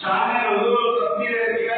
शाह ने हुजूर तस्वीर दिया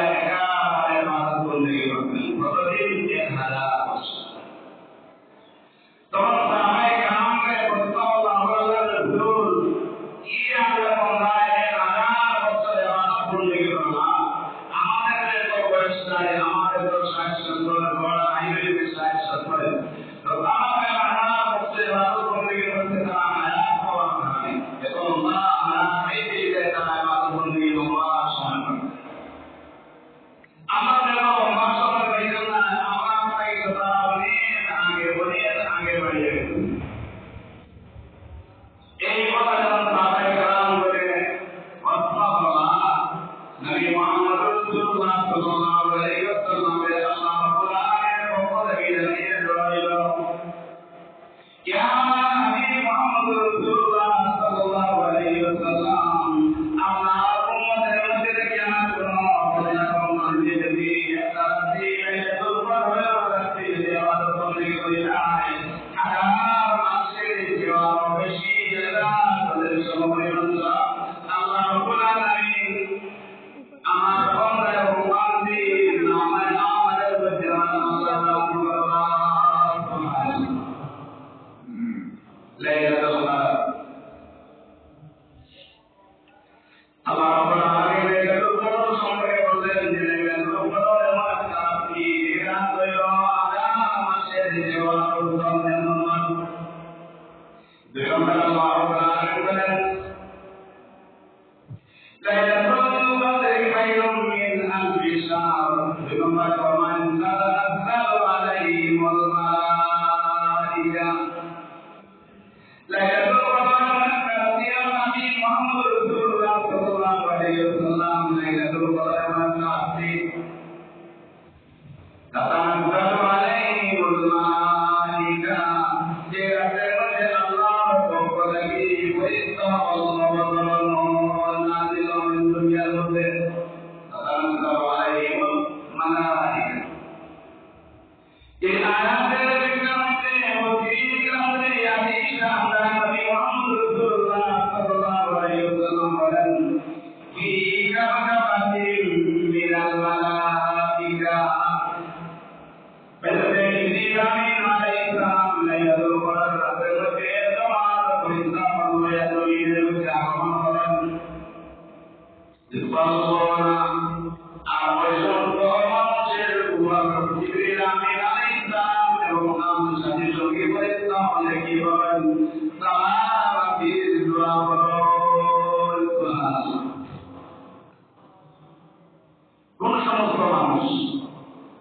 মানুষ।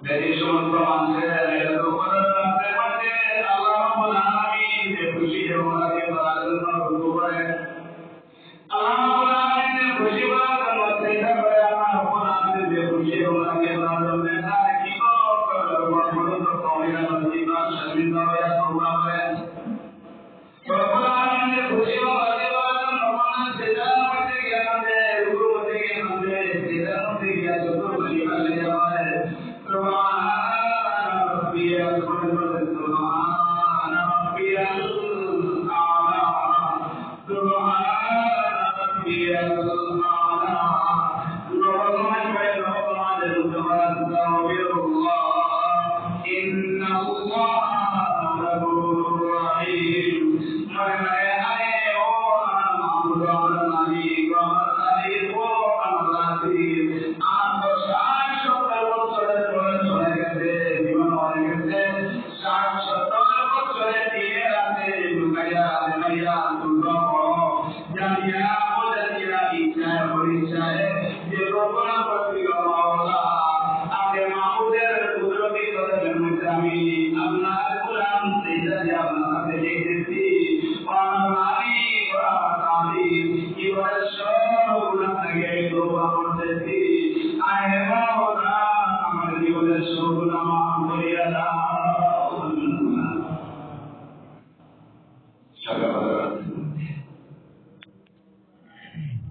ব্যারির সমান প্রমাণ এটা তো করার মানে আল্লাহ রাব্বুল আলামিন একুশি এবং আগে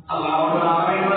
allowed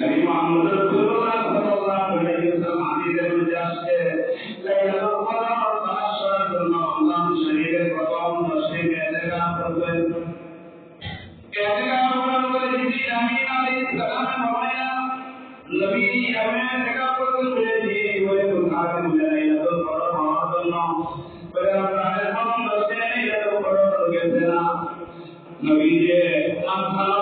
নবী মুহাম্মদ সাল্লাল্লাহু আলাইহি ওয়াসাল্লাম হাদিসের মধ্যে আসছে, লাইলাতুল কদর বাদশার জন্য আল্লাহ শরীরের প্রথম দশে এলাকা করবেন এলাকা করার পরে যিনি আমিন আলাইহিস সালামের মামায়া নবী এমন এলাকা করতে পেরেছি, বলে তো খাতেন লাইলাতুল কদর হওয়ার জন্য। বলে আপনাদের প্রথম দশে লাইলাতুল কদর গেছে না। নবী যে আপনারা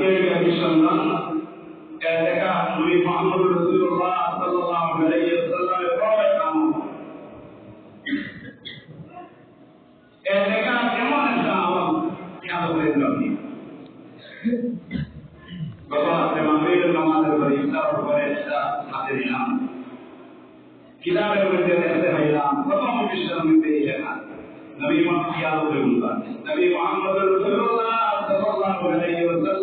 ಕೇಳಿದ ವಿಷಯನ್ನ ಯಾತಕ ನಬಿ ಮೊಹಮ್ಮದ್ ರಸೂಲುಲ್ಲಾಹ ಸಲ್ಲಲ್ಲಾಹು ಅಲೈಹಿ ವಸಲ್ಲಂ ಅವರ ಕಾಮ নবী মোহাম্মদ নবী সাল্লাল্লাহু আলাইহি ওয়াসাল্লাম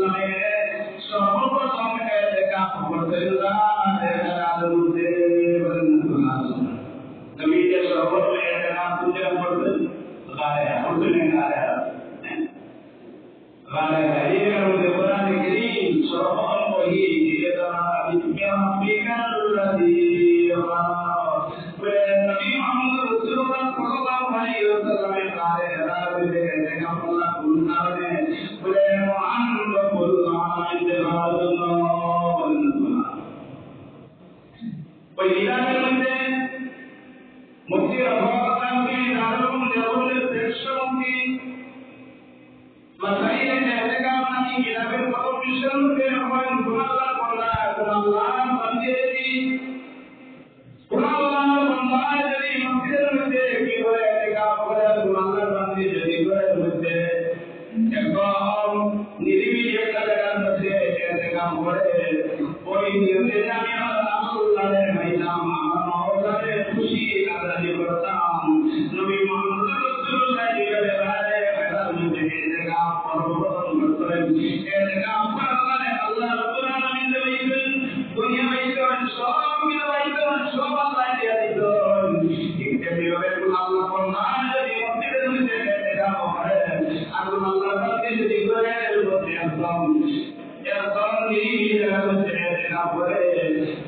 الذي غفر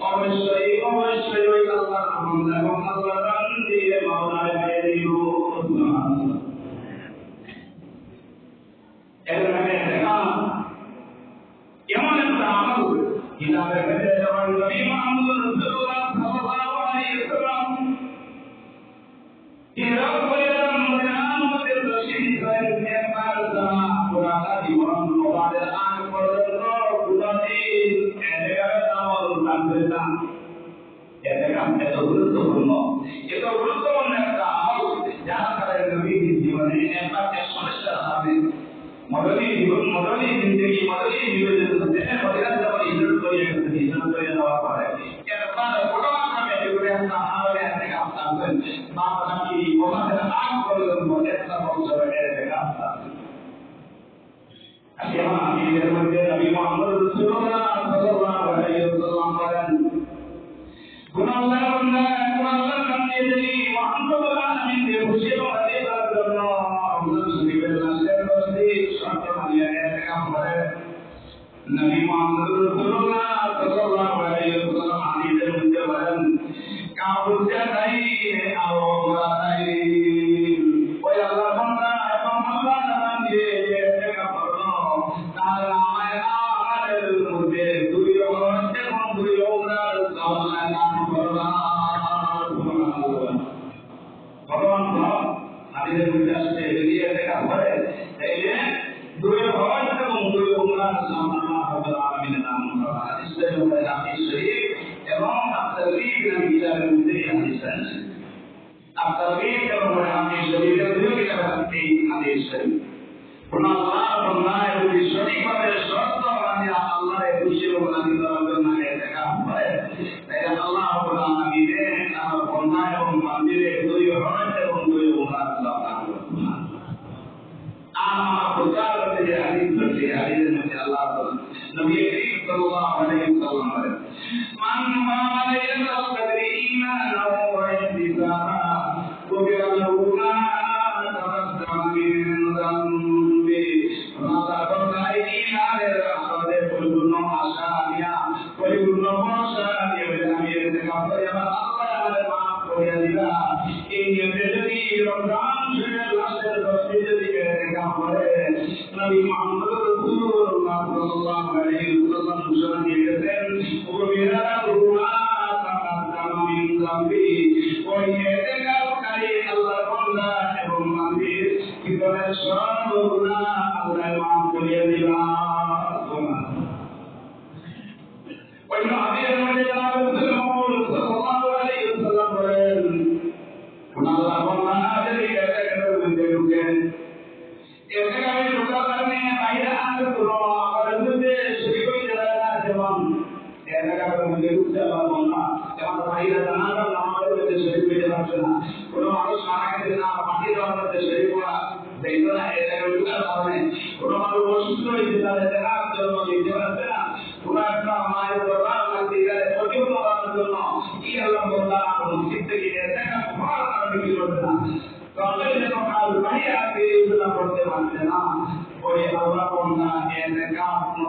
অবশ্যই অবশ্যই আল্লাহ আল্লাহ দিয়ে মাওলানা দিয়ে দিব এমন একটা আমল ইলামে মেনে যেমন নবী মুহাম্মদ রাসূলুল্লাহ সাল্লাল্লাহু এত গুরুত্বপূর্ণ ಮೊದಲೇ ಮೊದಲನೇ ಚಿಂತೆಗೆ ಮೊದಲೇ ನಿವೇದಿಸುತ್ತೆ ಬಹಿರಂಗವಾಗಿ ಇನ್ನೊಂದು ಬಗೆಹರಿಸುತ್ತೆ ಇನ್ನೊಂದು ಬಗೆಯನ್ನು ಹೊರಪಾಡಲ್ಲಿ ನಾವು ನಮಗೆ ಈ ಮೊಮ್ಮನ ಹಾಕಿಕೊಳ್ಳುವುದನ್ನು ಮೊದಲೇ ಸಂಭವಿಸುವ குணம் குணம் কাউকে নাই আওরা যে হাদিসের আল্লাহ নবী করিম সাল্লাল্লাহু আলাইহি ওয়াসাল্লাম বলেন মান মা আলাইহি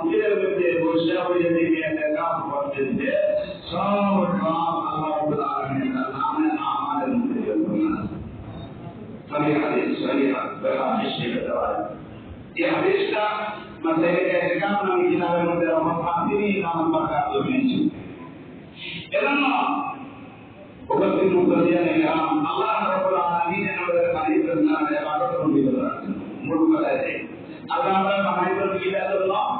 வீரர்களுடைய ஒரு சேவையை எல்லாம் பார்த்துட்டு சாவெல்லாம் அல்லாவுள்ளார்கள் நாம சரியாது சரியாது حديثنا مسائل احكام نبي جناب المدير ومحاضري الى من بركات ومنشو இதெல்லாம் உபத்தின் உபதியான அல்லாஹ் நம்ம அனைவரும் இதெல்லாம்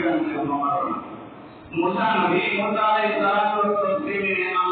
রাখতে মোসা নবী মোসা আলাইহিস সালাম আল্লাহ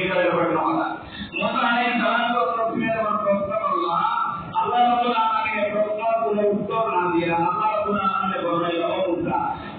করে ব্যাপারটা কথা মুসা আলাইহিস সালাম তো প্রথমে যখন প্রশ্ন করল আল্লাহ রাব্বুল আলামিনের প্রশ্ন কোনো উত্তর না দিয়ে আল্লাহ রাব্বুল আলামিনের বললেন ও মুসা আলামিন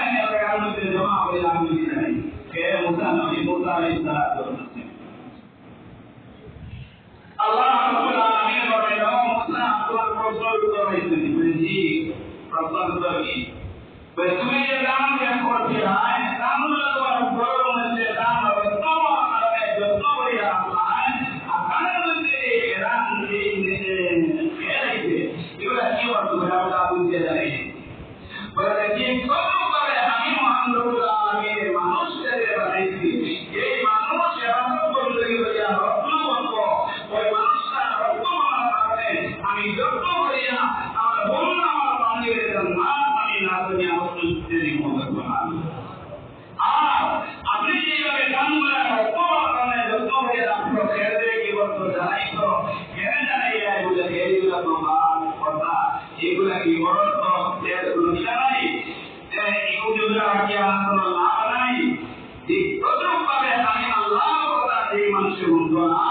আল্লাহ রাব্বুল আলামিন বলেন প্রশ্নের উত্তর হইছে জি প্রশ্নের উত্তর তুমি যে নাম করতে হয় হলো তোমার আর আপনি যেভাবে কাম করে রত্ন যত্ন হয়ে আপনার ছেড়ে কি বলতো জানাই তো কেন জানাই এগুলো এইগুলো তোমার কথা এগুলা কি বড় তো এগুলো জানাই ইহুদিরা কি কোনো লাভ নাই ঠিক তদ্রুপভাবে আমি আল্লাহর কথা যেই মানুষের বন্ধু নাই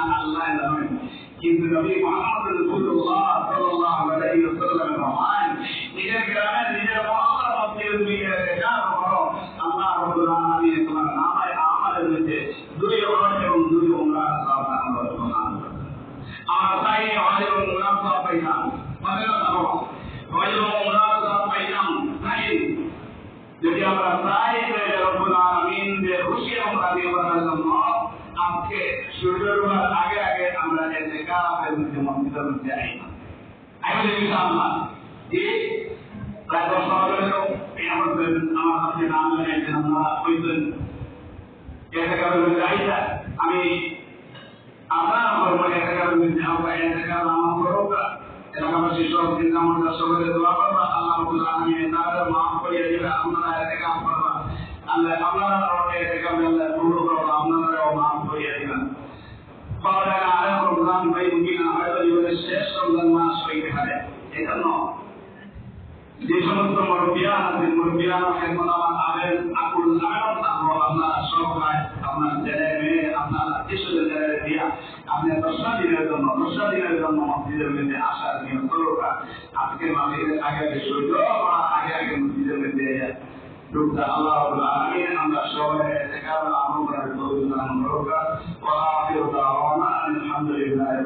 হইল কিনা আল্লাহ জানেন কিন্তু নবী মুহাম্মদ রাসূলুল্লাহ সাল্লাল্লাহু আলাইহি ওয়াসাল্লাম ফরমান নিজের গ্রামে নিজের আমি প্রায় দশ বছরেরও এই আমাদের আমার আমরা আমি আপনার মনে ইতিকাফের মধ্যে আমরা ইতিকাফ আমার করোকা এলাকাবাসী সব চিন্তা মনে সবাই দোয়া করবা। আল্লাহ দিবে আপনারা ইতিকাফ করবা। আল্লাহ, আপনারা ইতিকাফ আল্লাহ কবুল করবা আপনারাও মাফ করিয়ে দিবেন পাওয়াটা আরও রমজান ভাই মুকিনা হয়তো জীবনের শেষ রমজান মাস হইতে পারে এজন্য যে সমস্ত আগে আগে আগে মধ্যে ঢুকতে আল্লাহ রাব্বুল আলামিন আমরা সবাই একার আমল করার তৌফিক দান করুক ওয়া আখিরু দাওয়ানা আলহামদুলিল্লাহ